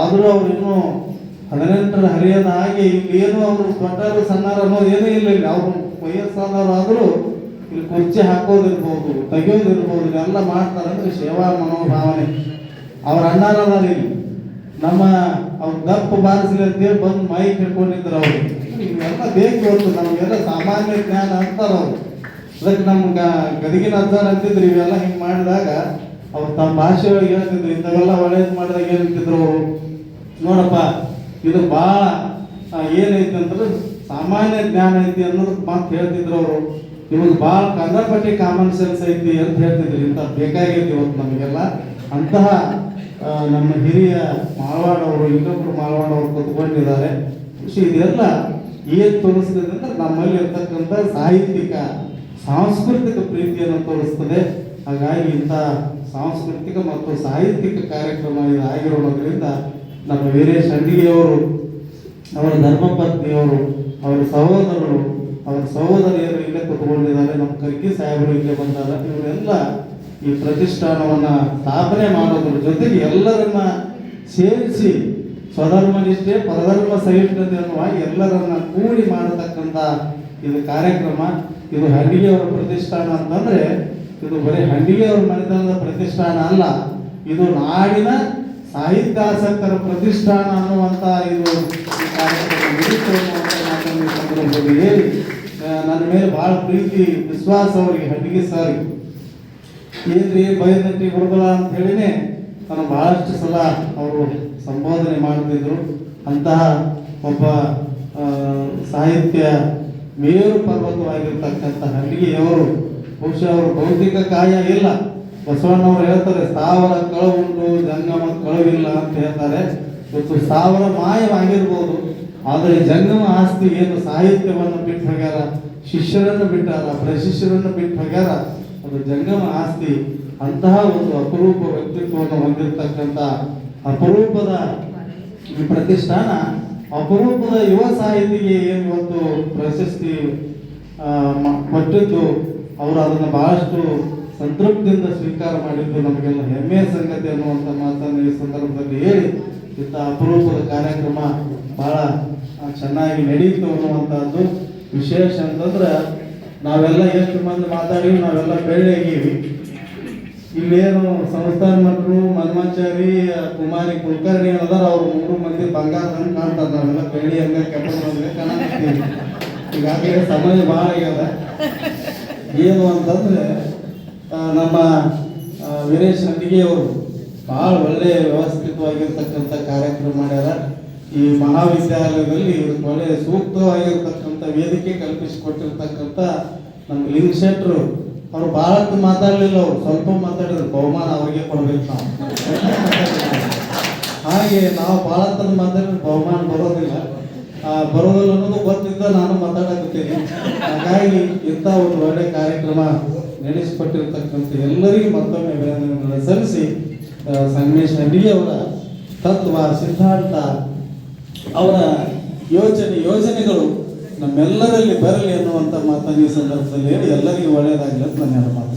Speaker 1: ಆದರೂ ಅವ್ರು ಇನ್ನೂ ಹದಿನೆಂಟರ ಹರಿಯದ ಹಾಗೆ ಇಲ್ಲಿ ಏನು ಅವರು ದೊಡ್ಡವರು ಸಣ್ಣರು ಅನ್ನೋದು ಏನೂ ಇಲ್ಲ ಇಲ್ಲಿ. ಅವರು ವಯಸ್ಸಾದವರು ಆದರೂ ಇಲ್ಲಿ ಕುರ್ಚಿ ಹಾಕೋದಿರ್ಬೋದು, ತೆಗೆಯೋದಿರ್ಬೋದು ಮಾಡ್ತಾರೆ ಅಂದ್ರೆ ಸೇವಾ ಮನೋಭಾವನೆ. ಅವ್ರ ಅಣ್ಣಾರದಾರ ಇಲ್ಲಿ. ನಮ್ಮ ಅವ್ರು ದಪ್ಪ ಬಾರಿಸಲಿ ಅಂತೇಳಿ ಬಂದು ಮೈಕ್ ಹಿಡ್ಕೊಂಡಿದ್ರು ಅವರು. ಇವೆಲ್ಲ ಬೇಕು ಅಂತ, ನಮಗೆಲ್ಲ ಸಾಮಾನ್ಯ ಜ್ಞಾನ ಅಂತಾರ ಅವರು. ಅದಕ್ಕೆ ನಮ್ಮ ಗ- ಗದಗಿನ ಅಜ್ಜಾರ ಅಂತಿದ್ರು, ಇವೆಲ್ಲ ಹಿಂಗೆ ಮಾಡಿದಾಗ ಅವ್ರು ತಮ್ಮ ಭಾಷೆ ಒಳಗೆ ಹೇಳ್ತಿದ್ರು, ಇಂಥವೆಲ್ಲ ಒಳ್ಳೇದು ಮಾಡಿದಾಗ ಹೇಳ್ತಿದ್ರು ಅವರು. ನೋಡಪ್ಪ, ಇದು ಭಾಳ ಏನೈತಿ ಅಂದ್ರೆ ಸಾಮಾನ್ಯ ಜ್ಞಾನ ಐತಿ ಅನ್ನೋದು ಮಾತು ಹೇಳ್ತಿದ್ರು ಅವರು. ಇವಾಗ ಭಾಳ ಪಟ್ಟಿ ಕಾಮನ್ ಸೆನ್ಸ್ ಐತಿ ಅಂತ ಹೇಳ್ತಿದ್ರು, ಇಂಥ ಬೇಕಾಗೈತಿ ಇವತ್ತು ನಮಗೆಲ್ಲ. ಅಂತಹ ನಮ್ಮ ಹಿರಿಯ ಮಾಳ್ವಾಡ್ ಅವರು ಇನ್ನೊಬ್ರು ಮಾಳ್ವಾಡ್ ಅವರು ಕೂತ್ಕೊಂಡಿದ್ದಾರೆ. ಖುಷಿ, ಇದೆಲ್ಲ ಏನ್ ತೋರಿಸ್ತದೆ ಅಂದ್ರೆ ನಮ್ಮಲ್ಲಿ ಇರ್ತಕ್ಕಂಥ ಸಾಹಿತ್ಯಿಕ, ಸಾಂಸ್ಕೃತಿಕ ಪ್ರೀತಿಯನ್ನು ತೋರಿಸ್ತದೆ. ಹಾಗಾಗಿ ಇಂಥ ಸಾಂಸ್ಕೃತಿಕ ಮತ್ತು ಸಾಹಿತ್ಯಿಕ ಕಾರ್ಯಕ್ರಮ ಇದು ಆಗಿರೋದ್ರಿಂದ ನಮ್ಮ ವೀರೇಶ್ ಅಂಡಿಗೆಯವರು ಅವರ ಧರ್ಮಪತ್ನಿಯವರು, ಅವರ ಸಹೋದರರು, ಅವರ ಸಹೋದರಿಯರು ಇಲ್ಲೇ ಕುತ್ಕೊಂಡಿದ್ದಾರೆ. ನಮ್ಮ ಕರ್ಕಿ ಸಾಹೇಬರು ಇಲ್ಲೇ ಬಂದಾರ. ಇವರೆಲ್ಲ ಈ ಪ್ರತಿಷ್ಠಾನವನ್ನ ಸ್ಥಾಪನೆ ಮಾಡೋದ್ರ ಜೊತೆಗೆ ಎಲ್ಲರನ್ನ ಸೇರಿಸಿ ಸ್ವಧರ್ಮ ನಿಷ್ಠೆ ಪರಧರ್ಮ ಸಹಿಷ್ಣತೆ ಅನ್ನುವ ಎಲ್ಲರನ್ನ ಕೂಡಿ ಮಾಡತಕ್ಕಂಥ ಇದು ಕಾರ್ಯಕ್ರಮ. ಇದು ಹಂಡಿಗೆಯವರ ಪ್ರತಿಷ್ಠಾನ ಅಂತಂದ್ರೆ, ಇದು ಬರೀ ಹಂಡಿಗೆಯವರ ಮನೆತನದ ಪ್ರತಿಷ್ಠಾನ ಅಲ್ಲ, ಇದು ನಾಡಿನ ಸಾಹಿತ್ಯಾಸಕ್ತರ ಪ್ರತಿಷ್ಠಾನ ಅನ್ನುವಂತ ಇದು ಹೇಳಿ. ನನ್ನ ಮೇಲೆ ಬಹಳ ಪ್ರೀತಿ, ವಿಶ್ವಾಸ ಅವರಿಗೆ ಹಂಡಿಗೆ ಸರ್. ಏನ್ರಿ ಬೈನಟ್ಟಿ ಗುರುಗಳ ಅಂತ ಹೇಳಿನೇ ನಾನು ಬಹಳಷ್ಟು ಸಲ ಅವರು ಸಂಬೋಧನೆ ಮಾಡುತ್ತಿದ್ದರು ಅಂತಹ ಒಬ್ಬ ಸಾಹಿತ್ಯ ಮೇರು ಪರ್ವತವಾಗಿರ್ತಕ್ಕಂಥ ಹಂಡಿಗೆಯವರು ಬಹುಶಃ ಅವರು ಭೌತಿಕ ಕಾಯ ಇಲ್ಲ. ಬಸವಣ್ಣವ್ರು ಹೇಳ್ತಾರೆ, ಸ್ಥಾವರ ಕಳವುಂಟು, ಜಂಗಮ ಕಳವಿಲ್ಲ ಅಂತ ಹೇಳ್ತಾರೆ. ಇವತ್ತು ಸ್ಥಾವರ ಮಾಯವಾಗಿರ್ಬೋದು. ಆದರೆ ಜಂಗಮ ಆಸ್ತಿ ಏನು? ಸಾಹಿತ್ಯವನ್ನು ಬಿಟ್ಟು ಹೋಗ್ಯಾರ ಶಿಷ್ಯರನ್ನು ಬಿಟ್ಟಾರ ಪ್ರಶಿಷ್ಯರನ್ನು ಬಿಟ್ಟು ಹೋಗ್ಯಾರ ಅದು ಜಂಗಮ ಆಸ್ತಿ. ಅಂತಹ ಒಂದು ಅಪರೂಪ ವ್ಯಕ್ತಿತ್ವವನ್ನು ಹೊಂದಿರತಕ್ಕಂಥ ಅಪರೂಪದ ಈ ಪ್ರತಿಷ್ಠಾನ, ಅಪರೂಪದ ಯುವ ಸಾಹಿತಿಗೆ ಏನು ಒಂದು ಪ್ರಶಸ್ತಿ ಕೊಟ್ಟಿದ್ದು, ಅವರು ಅದನ್ನು ಬಹಳಷ್ಟು ಸಂತೃಪ್ತಿಯಿಂದ ಸ್ವೀಕಾರ ಮಾಡಿದ್ದು ನಮಗೆಲ್ಲ ಹೆಮ್ಮೆಯ ಸಂಗತಿ ಅನ್ನುವಂಥ ಮಾತನ್ನು ಈ ಸಂದರ್ಭದಲ್ಲಿ ಹೇಳಿ, ಇಂಥ ಅಪರೂಪದ ಕಾರ್ಯಕ್ರಮ ಬಹಳ ಚೆನ್ನಾಗಿ ನಡೀತು ಅನ್ನುವಂಥದ್ದು. ವಿಶೇಷ ಅಂತಂದ್ರೆ, ನಾವೆಲ್ಲ ಎಷ್ಟು ಮಂದಿ ಮಾತಾಡಿ ನಾವೆಲ್ಲ ಬೆಳ್ಳಗೀವಿ ಇಲ್ಲೇನು ಸಂಸ್ಥಾನ ಮಕ್ಕಳು, ಮನ್ಮಾಚಾರಿ ಕುಮಾರಿ ಕುಲಕರ್ಣಿ ಅದಾರ ಅವ್ರು ಮೂರು ಮಂದಿ ಬಂಗಾರ ಹಂಗೆ ಕಾಣ್ತಾರೆ ನಾವೆಲ್ಲ ಬೆಳ್ಳಿ ಹಂಗ ಕೆಟ್ಟ ಈಗಾಗಲೇ ಸಮಯ ಭಾಳ ಆಗ್ಯದ. ಏನು ಅಂತಂದ್ರೆ ನಮ್ಮ ವೀರೇಶ್ ಅವರು ಭಾಳ ಒಳ್ಳೆಯ ವ್ಯವಸ್ಥಿತವಾಗಿರ್ತಕ್ಕಂಥ ಕಾರ್ಯಕ್ರಮ ಮಾಡ್ಯಾರ. ಈ ಮಹಾವಿದ್ಯಾಲಯದಲ್ಲಿ ಒಳ್ಳೆ ಒಳ್ಳೆಯ ಸೂಕ್ತವಾಗಿರ್ತಕ್ಕಂಥ ವೇದಿಕೆ ಕಲ್ಪಿಸಿಕೊಟ್ಟಿರ್ತಕ್ಕಂಥ ನಮ್ಮ ಲಿಂಗ್ ಶೆಟ್ರು ಅವ್ರು ಬಹಳಷ್ಟು ಮಾತಾಡ್ಲಿಲ್ಲ ಅವ್ರು. ಸ್ವಲ್ಪ ಮಾತಾಡಿದ್ರು ಬಹುಮಾನ ಅವ್ರಿಗೆ ಕೊಡ್ಬೇಕು ನಾವು. ಹಾಗೆ ನಾವು ಹೊತ್ತು ಮಾತಾಡಿದ್ರೆ ಬಹುಮಾನ ಬರೋದಿಲ್ಲ. ಬರೋದಿಲ್ಲ ಅನ್ನೋದು ಗೊತ್ತಿದ್ದ ನಾನು ಮಾತಾಡಕತ್ತೀನಿ. ಹಾಗಾಗಿ ಇಂಥ ಒಂದು ಒಳ್ಳೆ ಕಾರ್ಯಕ್ರಮ ನಡೆಸಿಕೊಟ್ಟಿರ್ತಕ್ಕಂಥ ಎಲ್ಲರಿಗೂ ಮತ್ತೊಮ್ಮೆ ಅಭಿನಂದನೆಗಳನ್ನು ಸಲ್ಲಿಸಿ ಸಂಗಮೇಶ್ ಅಡಿ ಅವರ ತತ್ವ, ಸಿದ್ಧಾಂತ, ಅವರ ಯೋಚನೆ ಯೋಜನೆಗಳು ನಮ್ಮೆಲ್ಲರಲ್ಲಿ ಬರಲಿ ಅನ್ನುವಂಥ ಮಾತನ್ನು ಈ ಸಂದರ್ಭದಲ್ಲಿ ಹೇಳಿ ಎಲ್ಲರಿಗೂ ಒಳ್ಳೆಯದಾಗಲಿ ಅಂತ ನಾನು ಮಾತು.